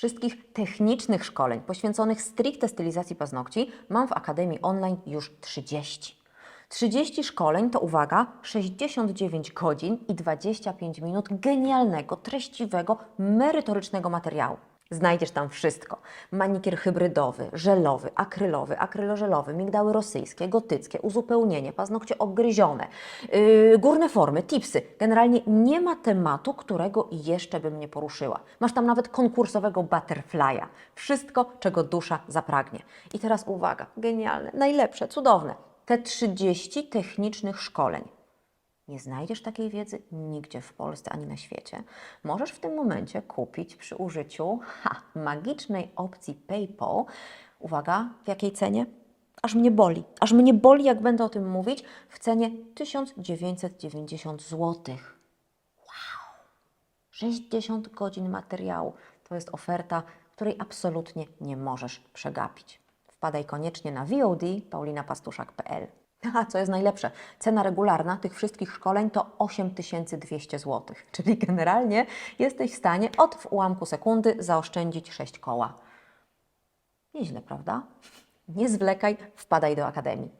Wszystkich technicznych szkoleń poświęconych stricte stylizacji paznokci mam w Akademii Online już 30. 30 szkoleń to uwaga, 69 godzin i 25 minut genialnego, treściwego, merytorycznego materiału. Znajdziesz tam wszystko. Manikier hybrydowy, żelowy, akrylowy, akrylożelowy, migdały rosyjskie, gotyckie, uzupełnienie, paznokcie obgryzione, yy, górne formy, tipsy. Generalnie nie ma tematu, którego jeszcze bym nie poruszyła. Masz tam nawet konkursowego butterfly'a. Wszystko, czego dusza zapragnie. I teraz uwaga, genialne, najlepsze, cudowne. Te 30 technicznych szkoleń. Nie znajdziesz takiej wiedzy nigdzie w Polsce ani na świecie. Możesz w tym momencie kupić przy użyciu ha, magicznej opcji PayPal. Uwaga, w jakiej cenie? Aż mnie boli. Aż mnie boli, jak będę o tym mówić, w cenie 1990 zł. 60 godzin materiału. To jest oferta, której absolutnie nie możesz przegapić. Wpadaj koniecznie na VOD paulinapastuszak.pl. A co jest najlepsze, cena regularna tych wszystkich szkoleń to 8200 zł, czyli generalnie jesteś w stanie od w ułamku sekundy zaoszczędzić 6 koła. Nieźle, prawda? Nie zwlekaj, wpadaj do Akademii.